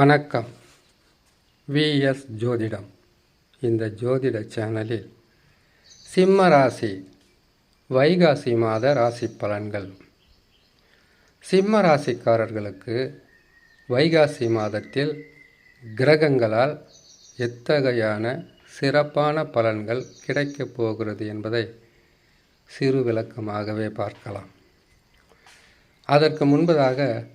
வணக்கம். விஎஸ் ஜோதிடம். இந்த ஜோதிட சேனலில் சிம்ம ராசி வைகாசி மாத ராசி பலன்கள். சிம்ம ராசிக்காரர்களுக்கு வைகாசி மாதத்தில் கிரகங்களால் எத்தகையான சிறப்பான பலன்கள் கிடைக்கப் போகிறது என்பதை சிறு விளக்கமாகவே பார்க்கலாம். அதற்கு முன்பதாக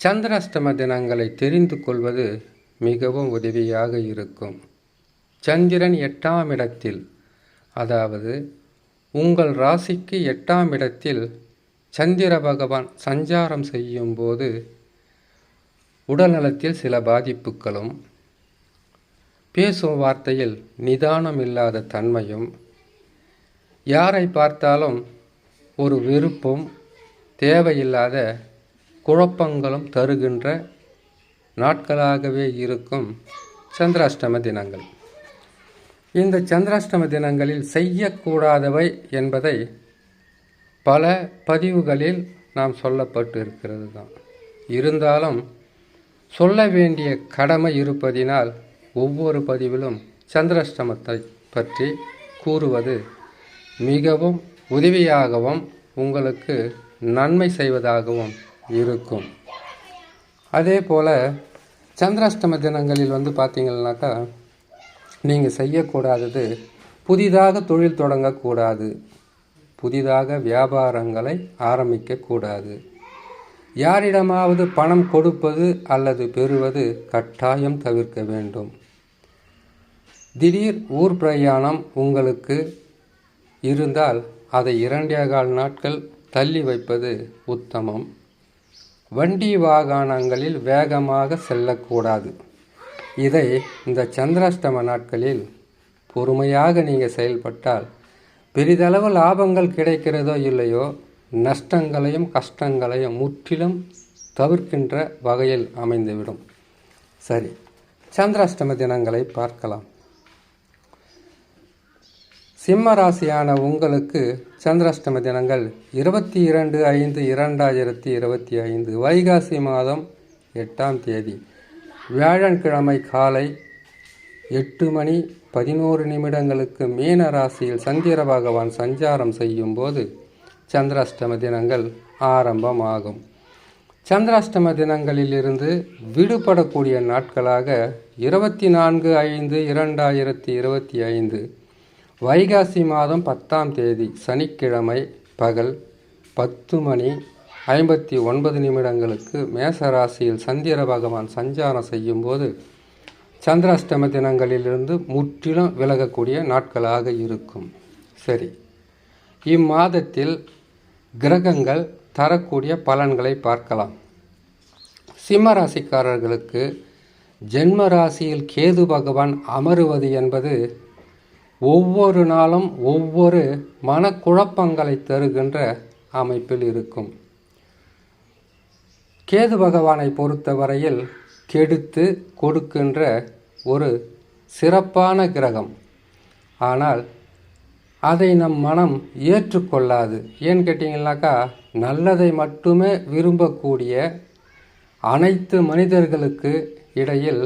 சந்திராஷ்டம தினங்களை தெரிந்து கொள்வது மிகவும் உதவியாக இருக்கும். சந்திரன் எட்டாம் இடத்தில் அதாவது உங்கள் ராசிக்கு எட்டாம் இடத்தில் சந்திர பகவான் சஞ்சாரம் செய்யும் போது உடல்நலத்தில் சில பாதிப்புகளும் பேசும் வார்த்தையில் நிதானம் இல்லாத தன்மையும் யாரை பார்த்தாலும் ஒரு வெறுப்பும் தேவையில்லாத குழப்பங்களும் தருகின்ற நாட்களாகவே இருக்கும் சந்திராஷ்டம தினங்கள். இந்த சந்திராஷ்டம தினங்களில் செய்யக்கூடாதவை என்பதை பல பதிவுகளில் நாம் சொல்லப்பட்டு இருக்கிறது தான் இருந்தாலும் சொல்ல வேண்டிய கடமை இருப்பதினால் ஒவ்வொரு பதிவிலும் சந்திராஷ்டமத்தை பற்றி கூறுவது மிகவும் உதவியாகவும் உங்களுக்கு நன்மை செய்வதாகவும் இருக்கும். அதே போல் சந்திராஷ்டம தினங்களில் வந்து பார்த்தீங்கன்னாக்கா நீங்கள் செய்யக்கூடாதது புதிதாக தொழில் தொடங்கக்கூடாது. புதிதாக வியாபாரங்களை ஆரம்பிக்கக்கூடாது. யாரிடமாவது பணம் கொடுப்பது அல்லது பெறுவது கட்டாயம் தவிர்க்க வேண்டும். திடீர் ஊர் பிரயாணம் உங்களுக்கு இருந்தால் அதை இரண்டே கால் நாட்கள் தள்ளி வைப்பது உத்தமம். வண்டி வாகனங்களில் வேகமாக செல்லக்கூடாது. இதை இந்த சந்திராஷ்டம நாட்களில் பொறுமையாக நீங்கள் செயல்பட்டால் பெரிதளவு லாபங்கள் கிடைக்கிறதோ இல்லையோ நஷ்டங்களையும் கஷ்டங்களையும் முற்றிலும் தவிர்க்கின்ற வகையில் அமைந்துவிடும். சரி சந்திராஷ்டம தினங்களை பார்க்கலாம். சிம்ம ராசியான உங்களுக்கு சந்திராஷ்டம தினங்கள் இருபத்தி இரண்டு ஐந்து இரண்டாயிரத்தி இருபத்தி ஐந்து வைகாசி மாதம் எட்டாம் தேதி. வியாழன்கிழமை காலை எட்டு மணி பதினோரு நிமிடங்களுக்கு மீன ராசியில் சந்திர பகவான் சஞ்சாரம் செய்யும் போது சந்திராஷ்டம தினங்கள் ஆரம்பமாகும். சந்திராஷ்டம தினங்களிலிருந்து விடுபடக்கூடிய நாட்களாக இருபத்தி நான்கு ஐந்து இரண்டாயிரத்தி இருபத்தி ஐந்து வைகாசி மாதம் பத்தாம் தேதி சனிக்கிழமை பகல் பத்து மணி ஐம்பத்தி ஒன்பது நிமிடங்களுக்கு மேசராசியில் சந்திர பகவான் சஞ்சாரம் செய்யும்போது சந்திராஷ்டம தினங்களிலிருந்து முற்றிலும் விலகக்கூடிய நாட்களாக இருக்கும். சரி. இம்மாதத்தில் கிரகங்கள் தரக்கூடிய பலன்களை பார்க்கலாம். சிம்ம ராசிக்காரர்களுக்கு ஜென்ம ராசியில் கேது பகவான் அமருவது என்பது ஒவ்வொரு நாளும் ஒவ்வொரு மனக்குழப்பங்களை தருகின்ற அமைப்பில் இருக்கும். கேது பகவானை பொறுத்தவரையில் கெடுத்து கொடுக்கின்ற ஒரு சிறப்பான கிரகம். ஆனால் அதை நம் மனம் ஏற்றுக்கொள்ளாது. ஏன்னு கேட்டிங்கனாக்கா நல்லதை மட்டுமே விரும்பக்கூடிய அனைத்து மனிதர்களுக்கு இடையில்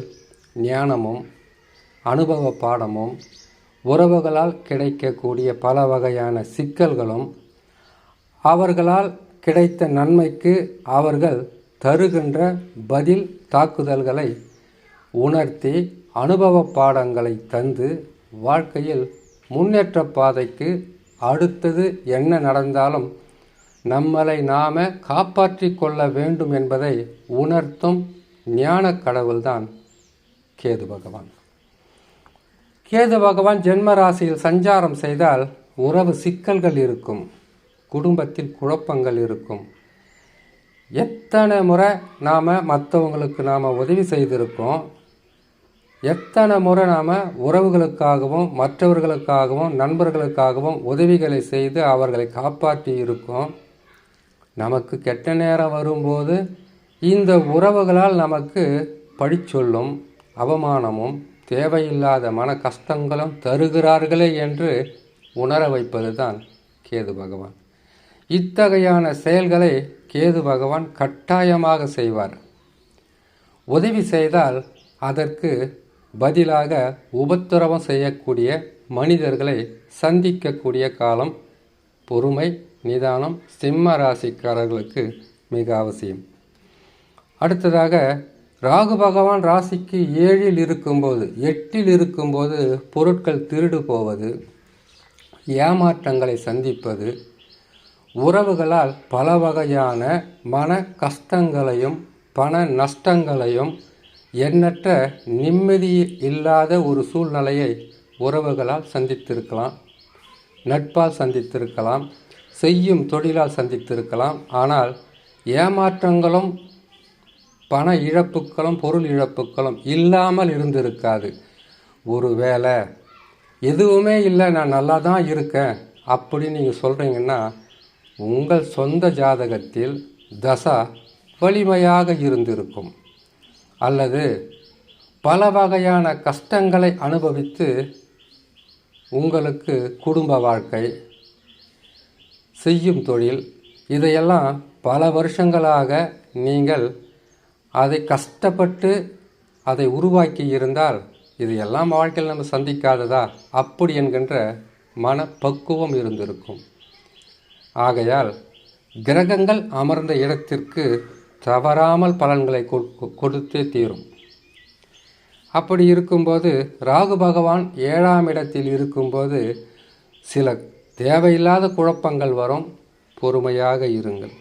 ஞானமும் அனுபவ பாடமும் உறவுகளால் கிடைக்கக்கூடிய பல வகையான சிக்கல்களும் அவர்களால் கிடைத்த நன்மைக்கு அவர்கள் தருகின்ற பதில் தாக்குதல்களை உணர்த்தி அனுபவ பாடங்களை தந்து வாழ்க்கையில் முன்னேற்ற பாதைக்கு அடுத்தது என்ன நடந்தாலும் நம்மளை நாம காப்பாற்றி கொள்ள வேண்டும் என்பதை உணர்த்தும் ஞான கடவுள்தான் கேது பகவான். கேது பகவான் ஜென்ம ராசியில் சஞ்சாரம் செய்தால் உறவு சிக்கல்கள் இருக்கும் குடும்பத்தில் குழப்பங்கள் இருக்கும். எத்தனை முறை நாம் மற்றவங்களுக்கு நாம் உதவி செய்திருக்கோம் எத்தனை முறை நாம் உறவுகளுக்காகவும் மற்றவர்களுக்காகவும் நண்பர்களுக்காகவும் உதவிகளை செய்து அவர்களை காப்பாற்றி இருக்கோம். நமக்கு கெட்ட நேரம் வரும்போது இந்த உறவுகளால் நமக்கு பழிச்சொல்லும் அவமானமும் தேவையில்லாத மன கஷ்டங்களும் தருகிறார்களே என்று உணர வைப்பது தான் கேது பகவான். இத்தகையான செயல்களை கேது பகவான் கட்டாயமாக செய்வார். உதவி செய்தால் அதற்கு பதிலாக உபத்திரவம் செய்யக்கூடிய மனிதர்களை சந்திக்கக்கூடிய காலம் பொறுமை நிதானம் சிம்ம ராசிக்காரர்களுக்கு மிக அவசியம். அடுத்ததாக ராகு பகவான் ராசிக்கு ஏழில் இருக்கும்போது எட்டில் இருக்கும்போது பொருட்கள் திருடு போவது ஏமாற்றங்களை சந்திப்பது உறவுகளால் பல வகையான மன கஷ்டங்களையும் பண நஷ்டங்களையும் எண்ணற்ற நிம்மதி இல்லாத ஒரு சூழ்நிலையை உறவுகளால் சந்தித்திருக்கலாம். நட்பால் சந்தித்திருக்கலாம். செய்யும் தொழிலால் சந்தித்திருக்கலாம். ஆனால் ஏமாற்றங்களும் பண இழப்புகளும் பொருள் இழப்புகளும் இல்லாமல் இருந்திருக்காது. ஒருவேளை எதுவுமே இல்லை நான் நல்லா தான் இருக்கேன் அப்படின்னு நீங்கள் சொல்கிறீங்கன்னா உங்கள் சொந்த ஜாதகத்தில் தசா வலிமையாக இருந்திருக்கும். அல்லது பல வகையான கஷ்டங்களை அனுபவித்து உங்களுக்கு குடும்ப வாழ்க்கை செய்யும் தொழில். இதையெல்லாம் பல வருஷங்களாக நீங்கள் அதை கஷ்டப்பட்டு அதை உருவாக்கி இருந்தால் இது எல்லாம் வாழ்க்கையில் நம்ம சந்திக்காததா? அப்படி என்கின்ற மனப்பக்குவம் இருந்திருக்கும். ஆகையால் கிரகங்கள் அமர்ந்த இடத்திற்கு தவறாமல் பலன்களை கொடுத்தே தீரும். அப்படி இருக்கும்போது ராகு பகவான் ஏழாம் இடத்தில் இருக்கும்போது சில தேவையில்லாத குழப்பங்கள் வரும். பொறுமையாக இருங்கள்.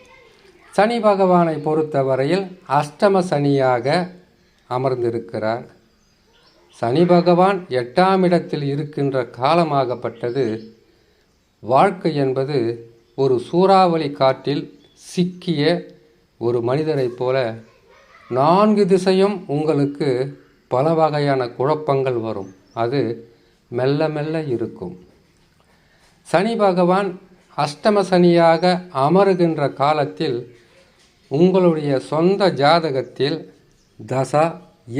சனி பகவானை பொறுத்தவரையில் அஷ்டம சனியாக அமர்ந்திருக்கிறார். சனி பகவான் எட்டாம் இடத்தில் இருக்கின்ற காலமாகப்பட்டது வாழ்க்கை என்பது ஒரு சூறாவளி காற்றில் சிக்கிய ஒரு மனிதரைப் போல நான்கு திசையும் உங்களுக்கு பல வகையான குழப்பங்கள் வரும். அது மெல்ல மெல்ல இருக்கும். சனி பகவான் அஷ்டம சனியாக அமருகின்ற காலத்தில் உங்களுடைய சொந்த ஜாதகத்தில் தசா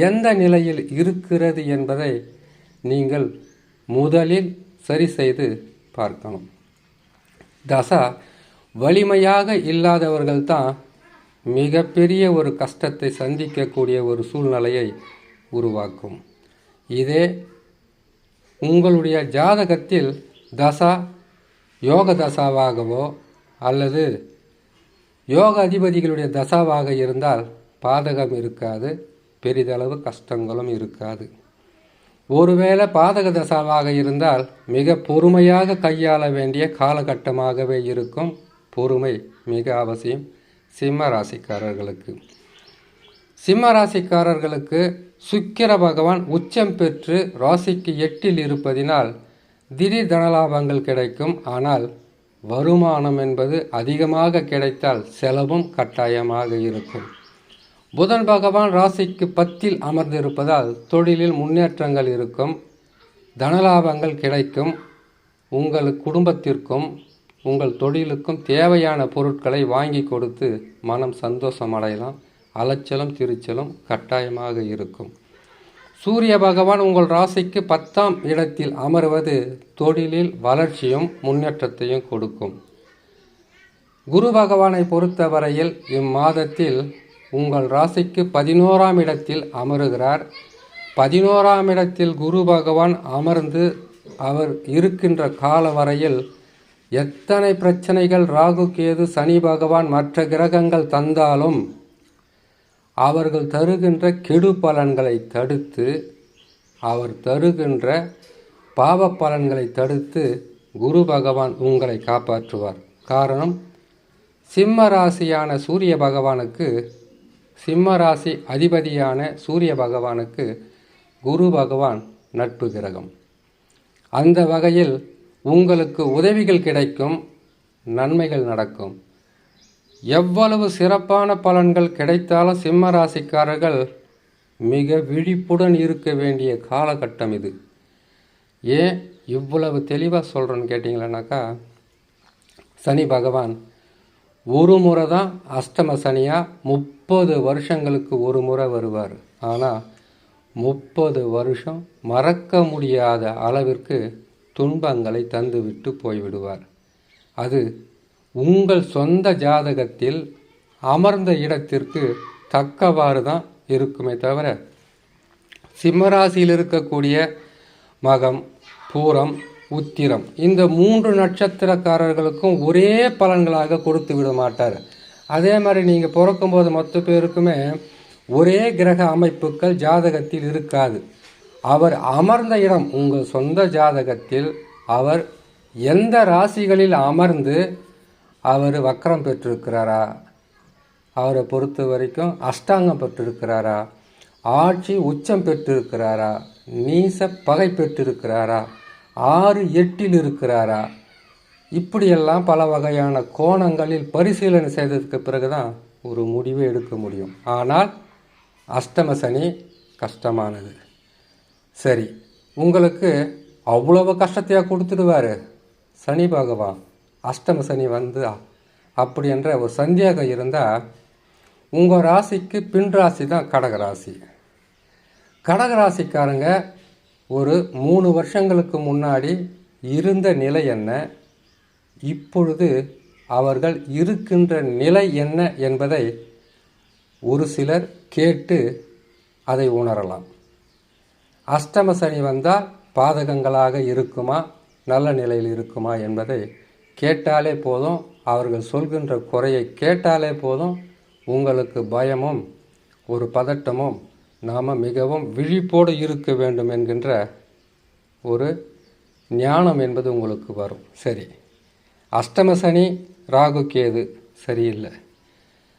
எந்த நிலையில் இருக்கிறது என்பதை நீங்கள் முதலில் சரி செய்து பார்க்கணும். தசா வலிமையாக இல்லாதவர்கள்தான் மிகப்பெரிய ஒரு கஷ்டத்தை சந்திக்கக்கூடிய ஒரு சூழ்நிலையை உருவாக்கும். இதே உங்களுடைய ஜாதகத்தில் தசா யோக தசாவாகவோ அல்லது யோக அதிபதிகளுடைய தசாவாக இருந்தால் பாதகம் இருக்காது பெரிதளவு கஷ்டங்களும் இருக்காது. ஒருவேளை பாதக தசாவாக இருந்தால் மிக பொறுமையாக கையாள வேண்டிய காலகட்டமாகவே இருக்கும் பொறுமை மிக அவசியம் சிம்ம ராசிக்காரர்களுக்கு. சிம்ம ராசிக்காரர்களுக்கு சுக்கிர பகவான் உச்சம் பெற்று ராசிக்கு எட்டில் இருப்பதினால் திடீர் தனலாபங்கள் கிடைக்கும். ஆனால் வருமானம் என்பது அதிகமாக கிடைத்தால் செலவும் கட்டாயமாக இருக்கும். புதன் பகவான் ராசிக்கு பத்தில் அமர்ந்திருப்பதால் தொழிலில் முன்னேற்றங்கள் இருக்கும் தனலாபங்கள் கிடைக்கும் உங்கள் குடும்பத்திற்கும் உங்கள் தொழிலுக்கும் தேவையான பொருட்களை வாங்கி கொடுத்து மனம் சந்தோஷம் அடையலாம் அலைச்சலும் திருச்சலும் கட்டாயமாக இருக்கும். சூரிய பகவான் உங்கள் ராசிக்கு பத்தாம் இடத்தில் அமர்வது தொழிலில் வளர்ச்சியும் முன்னேற்றத்தையும் கொடுக்கும். குரு பகவானை பொறுத்தவரையில் இம்மாதத்தில் உங்கள் ராசிக்கு பதினோராம் இடத்தில் அமருகிறார். பதினோராம் இடத்தில் குரு பகவான் அமர்ந்து அவர் இருக்கின்ற கால வரையில் எத்தனை பிரச்சனைகள் ராகு கேது சனி பகவான் மற்ற கிரகங்கள் தந்தாலும் அவர்கள் தருகின்ற கெடு பலன்களை தடுத்து அவர் தருகின்ற பாவ பலன்களை தடுத்து குரு பகவான் உங்களை காப்பாற்றுவார். காரணம் சிம்ம ராசியான சூரிய பகவானுக்கு சிம்ம ராசி அதிபதியான சூரிய பகவானுக்கு குரு பகவான் நட்பு கிரகம். அந்த வகையில் உங்களுக்கு உதவிகள் கிடைக்கும் நன்மைகள் நடக்கும். எவ்வளவு சிறப்பான பலன்கள் கிடைத்தாலும் சிம்ம ராசிக்காரர்கள் மிக விழிப்புடன் இருக்க வேண்டிய காலகட்டம் இது. ஏன்? இவ்வளவு தெளிவாக சொல்கிறேன்னு கேட்டிங்களேனாக்கா சனி பகவான் ஒரு முறை தான் அஷ்டம சனியாக முப்பது வருஷங்களுக்கு ஒரு முறை வருவார். ஆனால் முப்பது வருஷம் மறக்க முடியாத அளவிற்கு துன்பங்களை தந்துவிட்டு போய்விடுவார். அது உங்கள் சொந்த ஜாதகத்தில் அமர்ந்த இடத்திற்கு தக்கவாறு தான் இருக்குமே தவிர சிம்மராசியில் இருக்கக்கூடிய மகம் பூரம் உத்திரம் இந்த மூன்று நட்சத்திரக்காரர்களுக்கும் ஒரே பலன்களாக கொடுத்து விட மாட்டார். அதே மாதிரி நீங்கள் பிறக்கும்போது மொத்த பேருக்குமே ஒரே கிரக அமைப்புகள் ஜாதகத்தில் இருக்காது. அவர் அமர்ந்த இடம் உங்கள் சொந்த ஜாதகத்தில் அவர் எந்த ராசிகளில் அமர்ந்து அவர் வக்கரம் பெற்றிருக்கிறாரா? அவரை பொறுத்த வரைக்கும் அஷ்டாங்கம் பெற்றிருக்கிறாரா? ஆட்சி உச்சம் பெற்றிருக்கிறாரா? நீச பகை பெற்றிருக்கிறாரா? ஆறு எட்டில் இருக்கிறாரா? இப்படியெல்லாம் பல வகையான கோணங்களில் பரிசீலனை செய்ததுக்கு பிறகுதான் ஒரு முடிவை எடுக்க முடியும். ஆனால் அஷ்டம சனி கஷ்டமானது. சரி உங்களுக்கு அவ்வளவு கஷ்டத்தையாக கொடுத்துடுவார்? சனி பகவான். அஷ்டம சனி வந்து அப்படி என்ற ஒரு சந்தேகம் இருந்தால் உங்கள் ராசிக்கு பின் ராசி தான் கடகராசி கடகராசிக்காரங்க ஒரு மூணு வருஷங்களுக்கு முன்னாடி இருந்த நிலை என்ன? இப்பொழுது அவர்கள் இருக்கின்ற நிலை என்ன என்பதை ஒரு சிலர் கேட்டு அதை உணரலாம். அஷ்டம சனி வந்தால் பாதகங்களாக இருக்குமா? நல்ல நிலையில் இருக்குமா என்பதை கேட்டாலே போதும் அவர்கள் சொல்கின்ற குறையை கேட்டாலே போதும் உங்களுக்கு பயமும் ஒரு பதட்டமும் நாம் மிகவும் விழிப்போடு இருக்க வேண்டும் என்கின்ற ஒரு ஞானம் என்பது உங்களுக்கு வரும். சரி. அஷ்டம சனி ராகு கேது சரியில்லை.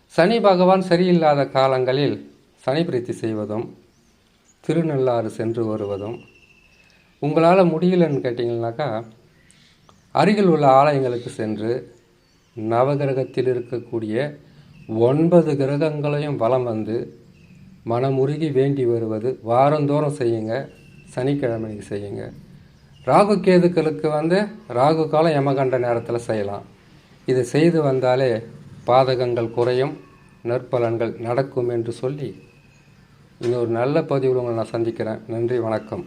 சனி பகவான் சரியில்லாத காலங்களில் சனி பிரீத்தி செய்வதும் திருநள்ளாறு சென்று வருவதும் உங்களால் முடியலன்னு கேட்டிங்கனாக்கா அருகில் உள்ள ஆலயங்களுக்கு சென்று நவகிரகத்தில் இருக்கக்கூடிய ஒன்பது கிரகங்களையும் வலம் வந்து மனமுருகி வேண்டி வருவது. வாரந்தோறும் செய்யுங்க. சனிக்கிழமைக்கு செய்யுங்க. ராகு கேதுக்களுக்கு வந்து ராகு காலம் யமகண்ட நேரத்தில் செய்யலாம். இதை செய்து வந்தாலே பாதகங்கள் குறையும் நற்பலன்கள் நடக்கும் என்று சொல்லி இன்னொரு நல்ல பதிவில் உங்களை நான் சந்திக்கிறேன். நன்றி வணக்கம்.